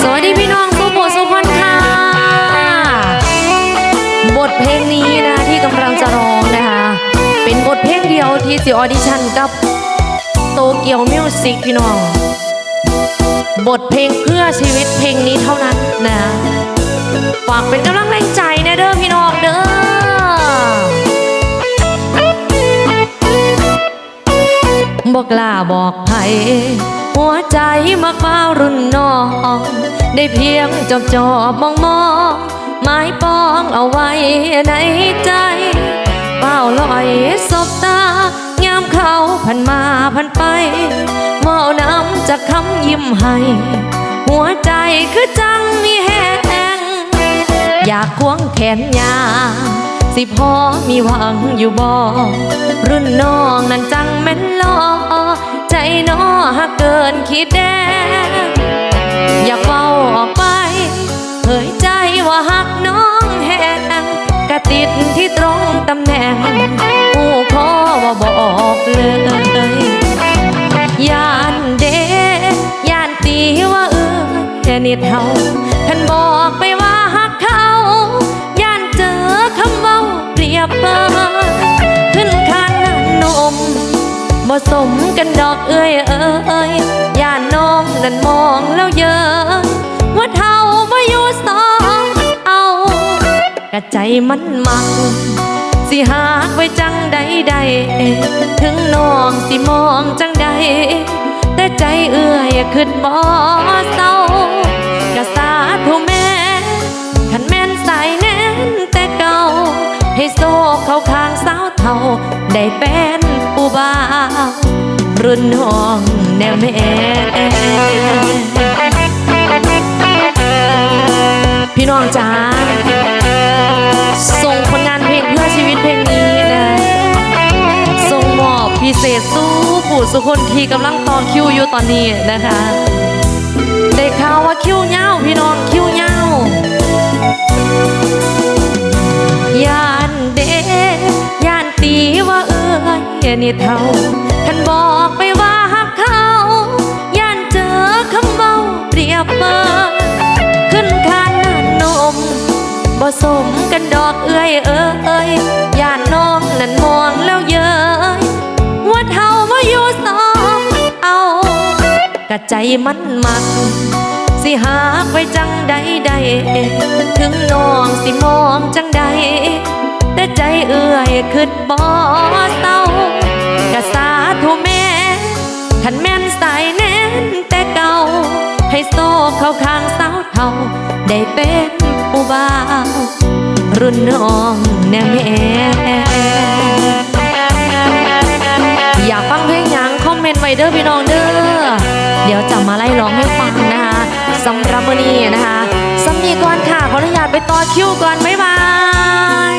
สวัสดีพี่น้องสุโขสุพรค่ะ บทเพลงนี้นะที่กำลังจะร้องนะคะ เป็นบทเพลงเดียวที่สิออดิชั่นกับโตเกียวมิวสิกพี่น้อง บทเพลงเพื่อชีวิตเพลงนี้เท่านั้นนะฝากเป็นกำลังแรงใจนะเด้อพี่น้องเด้อบอกลาบอกไผ หัวใจมักบ้ารุ่นน้อง ได้เพียงจอบจอบมองมองไม้ปองเอาไว้ในใจ เป้าลอยสบตางามเขาพันมาพันไปเมาน้ำจากคำยิ้มให้ หัวใจคือจังมีแหงอยากควงแขนยา สิพอมีหวังอยู่บ่รุ่นน้องนั้นจังแม่นลอใจน้อหักเกินคิดแดงอย่าเฝ้าออกไปเผยใจว่าหักน้องแหงกะติดที่ตรงตำแหน่งผู้ขอว่าบอกเลยย่านเดย่านตีว่าเออแค่นิดเท่า สมกันดอกเอ้ยเอ้ยย่านน้องนั้นมองแล้วเยอะว่าเท่ามาอยู่สองเอากระใจมันมัก สิหากไว้จังใดใดถึงน้องสิมองจังใด แต่ใจเอื้อยขึ้นบ่เศร้ากะสาธุแม่ขันแม่นสายแน่นแต่เก่า ให้โซเข้าข้างสาวเท่าได้เป็น รุ่นน้องแนวแม่พี่น้องจ้าส่งผลงานเพลงเพื่อชีวิตเพลงนี้นะส่งมอบพิเศษสู้ผู้สุคนที่กำลังต่อคิวอยู่ตอนนี้นะคะได้ข่าวว่าคิวเงาพี่น้องคิ นี่เท่าท่านบอกไปว่าหักเขาย่านเจอคำเบาเปรียบเปรยขึ้นคานนานนมบ่สมกันดอกเอ้ยเอ้ยย่านน้องนั่นมองแล้วเย้ยว่าเท่ามาอยู่สองเอากะใจมันมัก สิหากไว้จังใดใดถึงน้องสิมองจังใดแต่ใจเอื้อยขึ้นบ่เศร้าก เท่าได้เป็นผู้บ่าวรุ่นน้องแน่แม่อยากฟังเพลงยังคอมเมนต์ไว้เด้อพี่น้องเด้อเดี๋ยวจะมาไล่ร้องให้ฟังนะคะสำหรับวันนี้นะคะสำนีก่อนค่ะขออนุญาตไปต่อคิวก่อนบ๊ายบาย